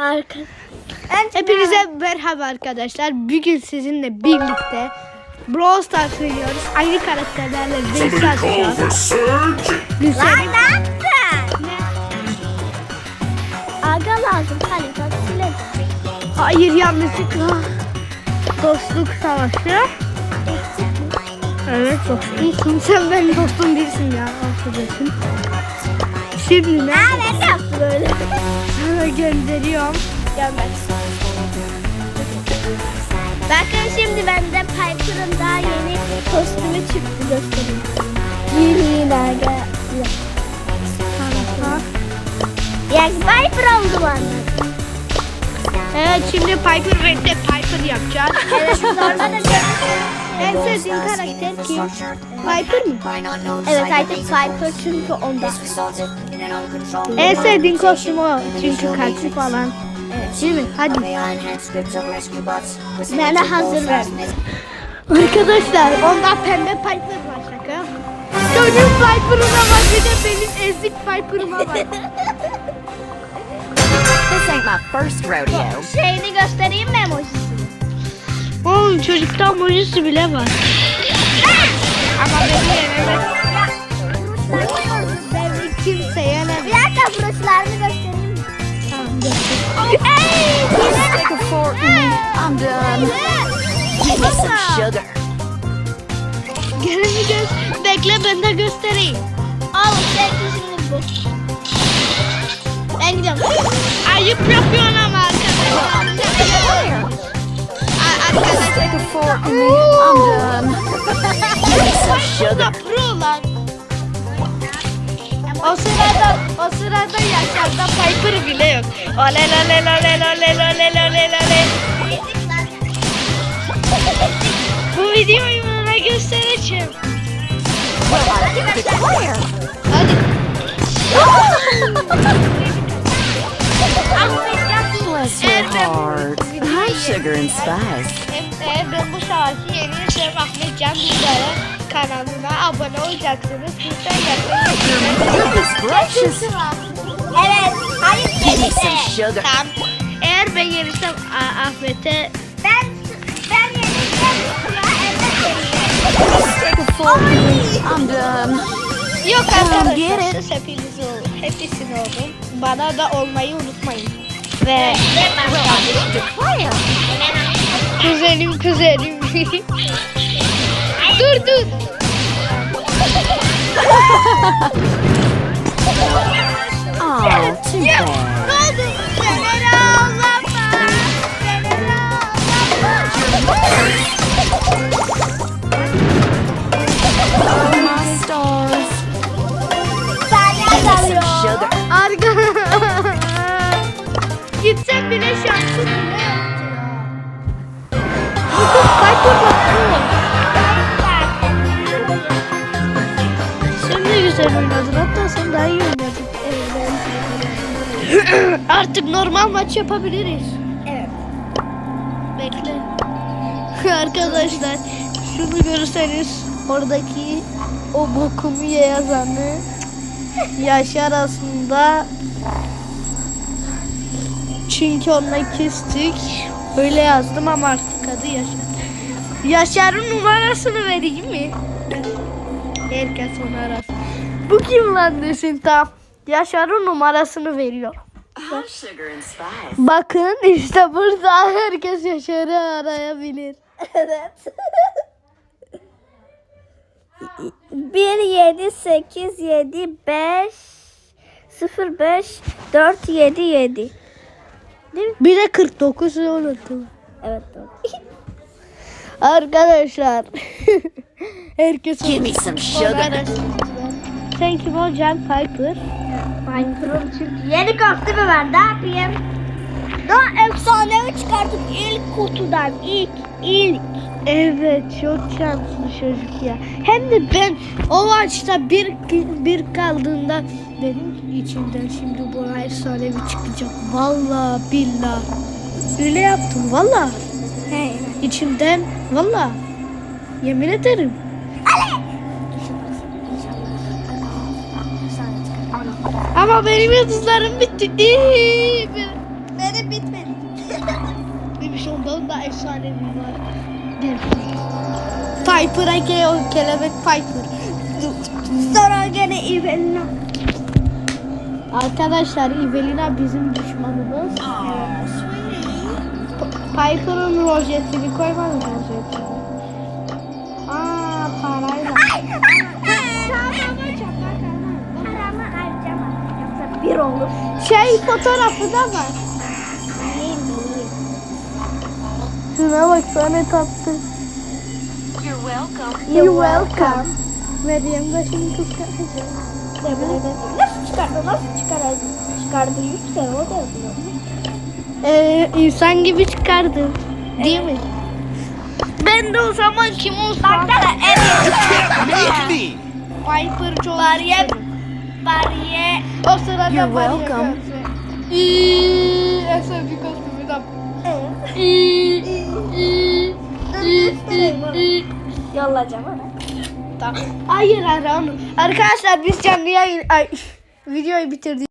Arka. Hepinize merhaba arkadaşlar. Bugün sizinle birlikte Brawl Stars oynuyoruz. Aynı karakterlerle call atacağız. Lan ne yaptın? Aga lazım. Hadi bak silelim. Hayır yanlışlıkla. Dostluk savaşı. Evet dostumsun. Sen benim dostum değilsin ya. Arkadaşım. Şimdi ne? Aa ben de yaptım böyle. Sana gönderiyorum. Gönder. Bakın şimdi bende Piper'ın daha yeni kostümü çıktı göstereyim. Yeni Aga. Ya Piper oldu bana. Evet şimdi Piper ve de Piper yapacağız. Evet sonra da En sevdiğin karakter kim? Piper mı? Evet artık Piper çünkü onda. En sevdiğin kostüm o. Çünkü kalpli falan. Değil mi? Hadi. De hazır verdim. Arkadaşlar onda pembe Piper var şaka. Gönül Piper'ına bak bir de benim ezik Piper'ıma bak. This ain't my first rodeo. Şeyini göstereyim mi emojisini? Oğlum çocukta mojisi bile var. Ama beni yenemez. Beni kimse Bir yenemez. dakika broşlarını göstereyim mi? Tamam göster. Ey! Stick a fork in me. I'm done. Give me some sugar. Gelin göz. Bekle ben de göstereyim. Al sen şimdi bu. Ben gidiyorum. Ayıp yapıyorsun Stick a fork in me. I'm done. Bu da sugar. O sırada, o sırada yaşlarda Piper bile yok. Oley oley oley oley oley oley oley. Bu videoyu bana göstereceğim. Hadi. Bless your heart. Sugar and spice. Eğer ben bu şarkıyı yenirsem Ahmet Can Bildar'a kanalına abone olacaksınız. Lütfen gracious. Evet. Hayır sugar. Tamam. Eğer ben yenirsem A- Ahmet'e Ben ben yeneceğim. Sıra evet Stick a fork in me. I'm done. Yok arkadaşlar siz hepiniz olun. Hepsini olun. Bana da olmayı unutmayın. Ve kuzenim kuzenim. dur dur. Sen de güzel oynadın. Hatta sen daha iyi oynadın. Artık normal maç yapabiliriz. Evet. Bekle. Arkadaşlar şunu görürseniz oradaki o bokumu ye yazanı Yaşar aslında çünkü onunla küstük. Öyle yazdım ama artık adı Yaşar. Yaşar'ın numarasını vereyim mi? Herkes onu arasın. Bu kim lan desin tam. Yaşar'ın numarasını veriyor. Bakın işte burada herkes Yaşar'ı arayabilir. Evet. 1 7 8 7 5 0 5 4 7 7. Bir de 49 unuttum. Evet doğru. Arkadaşlar. herkes Give me some sugar. Sen kim olacaksın Piper? Piper'ın çünkü yeni kostümü var ne yapayım? Daha efsanevi çıkartıp ilk kutudan ilk ilk. Evet çok şanslı çocuk ya. Hem de ben o maçta bir bir kaldığında dedim ki içimden şimdi bu efsanevi çıkacak. Vallahi billah. Öyle yaptım valla. He. İçimden valla. Yemin ederim. Ama benim yıldızlarım bitti. İyi. Benim bitmedi. Bir ondan da efsanevi var. Piper Ege o kelebek Piper. Sonra gene Evelina. Arkadaşlar Evelina bizim düşmanımız. Piper'ın rojetini koymadı rojetini. Aa parayla. Bir olur. Şey fotoğrafı da var. Şuna bak sana tatlı. You're welcome. You're welcome. Meryem de şimdi kıskanacak. Nasıl çıkardı? Nasıl çıkardı? Çıkardı yüz kere o da yapıyor. Ee, insan gibi çıkardı. Değil mi? Ben de o zaman kim olsam? Baksana en me! Piper çok Bariyer- isterim. bariye. O sırada You're bariyer welcome. İyi, en sevdiği kostümü de. İyi, iyi, iyi, iyi, iyi. Yollayacağım ona. Tamam. Hayır onu. Arkadaşlar biz canlı yayın ay, videoyu bitirdik.